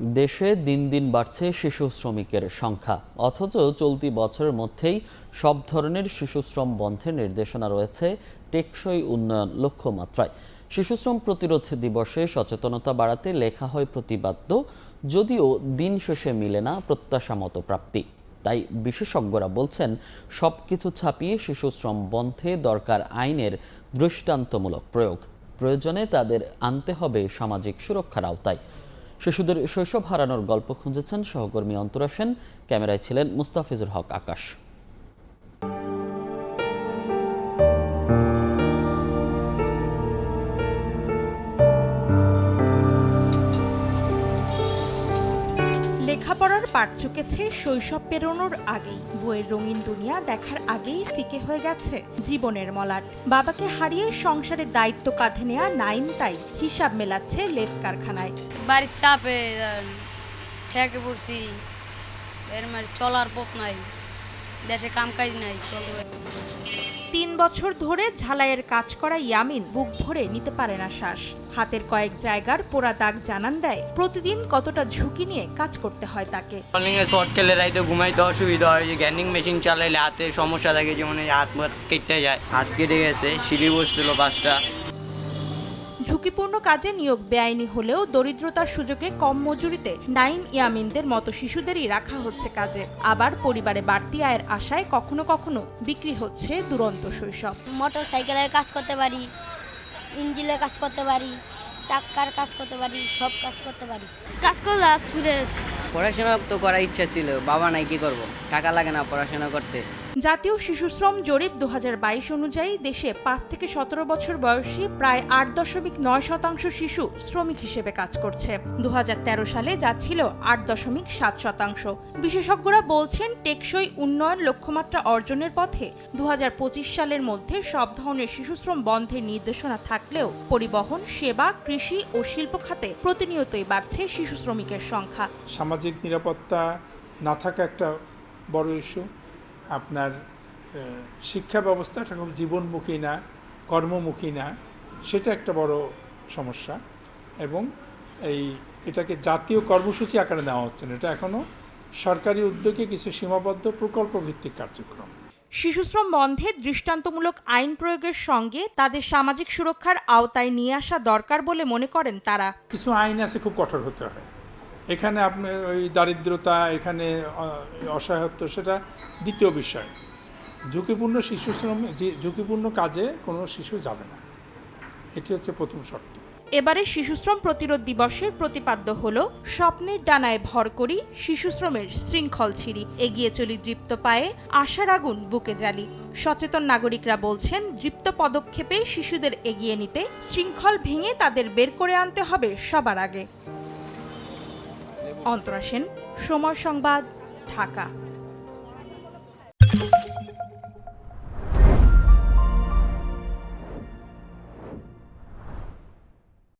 দেশে দিন দিন বাড়ছে শিশু শ্রমিকের সংখ্যা। অথচ চলতি বছরের মধ্যেই সব ধরনের শিশু শ্রম বন্ধের নির্দেশনা রয়েছে টেকসই উন্নয়ন লক্ষ্যমাত্রায়। শিশুশ্রম প্রতিরোধ দিবসে সচেতনতা বাড়াতে লেখা হয় প্রতিবাদ্য, যদিও দিন শেষে মিলে না প্রত্যাশা মতো প্রাপ্তি। তাই বিশেষজ্ঞরা বলছেন সব কিছু ছাপিয়ে শিশু শ্রম বন্ধে দরকার আইনের দৃষ্টান্তমূলক প্রয়োগ। প্রয়োজনে তাদের আনতে হবে সামাজিক সুরক্ষার আওতায়। শিশুদের শৈশব হারানোর গল্প খুঁজেছেন সহকর্মী অন্তরা সেন। ক্যামেরায় ছিলেন মুস্তাফিজুর হক আকাশ। লেখাপড়ার পাঠ চুকেছে শৈশব পেরোনোর আগেই। বইয়ের রঙিন দুনিয়া দেখার আগেই ফিকে হয়ে গেছে জীবনের মলাট। বাবাকে হারিয়ে সংসারের দায়িত্ব কাঁধে নেয়া নাইন তাই হিসাব মেলাচ্ছে লেস কারখানায়। বাড়ির চাপে ঠেকে পড়ছি, এর মানে চলার পথ নাই। দেশে কাম কাজ নাই। তিন বছর ধরে ঝালাইয়ের কাজ করা ইয়ামিন বুক ভরে নিতে পারে না শ্বাস। হাতের কয়েক জায়গার পোড়া দাগ জানান দেয় প্রতিদিন কতটা ঝুঁকি নিয়ে কাজ করতে হয় তাকে। কলিংয়ে শর্ট খেলে রাইতে ঘুমাইতে অসুবিধা হয় যে গ্যান্ডিং মেশিন চালাইলে হাতে সমস্যা থাকে যেমন হাত মাত কেটে যায়। হাত কেটে গেছে সিঁড়ি বসছিল পাঁচটা ঝুঁকিপূর্ণ কাজে নিয়োগ বেআইনি হলেও দরিদ্রতার সুযোগে কম মজুরিতে নাইম ইয়ামিনদের মতো শিশুদেরই রাখা হচ্ছে কাজে। আবার পরিবারে বাড়তি আয়ের আশায় কখনো কখনো বিক্রি হচ্ছে দুরন্ত শৈশব। মোটর সাইকেলের কাজ করতে পারি ইঞ্জিনের কাজ করতে পারি। চাক্কার কাজ করতে পারি সব কাজ করতে পারি। কাজ করলে ফিরে পড়াশোনা তো করার ইচ্ছা ছিল বাবা নাই কি করব? টাকা লাগে না পড়াশোনা করতে। জাতীয় শিশুশ্রম জরিপ দু অনুযায়ী দেশে পাঁচ থেকে সতেরো বছর বয়সী প্রায় আট দশমিক নয় শতাংশ শিশু শ্রমিক হিসেবে কাজ করছে। দু হাজার তেরো সালে যা ছিল আট দশমিক সাত শতাংশ। বিশেষজ্ঞরা বলছেন টেকসই উন্নয়ন লক্ষ্যমাত্রা অর্জনের পথে দু হাজার পঁচিশ সালের মধ্যে সব ধরনের শিশুশ্রম বন্ধের নির্দেশনা থাকলেও পরিবহন সেবা কৃষি ও শিল্প খাতে প্রতিনিয়তই বাড়ছে শিশু শ্রমিকের সংখ্যা। সামাজিক নিরাপত্তা না থাকা একটা বড় ইস্যু আপনার শিক্ষা ব্যবস্থা এখন জীবনমুখী না, কর্মমুখী না, সেটা একটা বড় সমস্যা। এবং এই এটাকে জাতীয় কর্মসূচি আকারে নেওয়া হচ্ছে না। এটা এখনও সরকারি উদ্যোগে কিছু সীমাবদ্ধ প্রকল্প ভিত্তিক কার্যক্রম। শিশুশ্রম বন্ধে দৃষ্টান্তমূলক আইন প্রয়োগের সঙ্গে তাদের সামাজিক সুরক্ষার আওতায় নিয়ে আসা দরকার বলে মনে করেন তারা। কিছু আইন আছে খুব কঠোর হতে হয়। এখানে আপনি ওই দারিদ্রতা, এখানে অসহায়ত্ব, সেটা দ্বিতীয় বিষয়। ঝুঁকিপূর্ণ শিশু শ্রম যে ঝুঁকিপূর্ণ কাজে কোনো শিশু যাবে না। এটি হচ্ছে প্রথম শর্ত। এবারে শিশুশ্রম প্রতিরোধ দিবসের প্রতিপাদ্য হল স্বপ্নের ডানায় ভর করি শিশুশ্রমের শৃঙ্খল ছিঁড়ি। এগিয়ে চলি দৃপ্ত পায়ে, আশার আগুন বুকে জ্বালি। সচেতন নাগরিকরা বলছেন, দৃপ্ত পদক্ষেপে শিশুদের এগিয়ে নিতে শৃঙ্খল ভেঙে তাদের বের করে আনতে হবে সবার আগে। অন্তরা সেন, সময় সংবাদ, ঢাকা।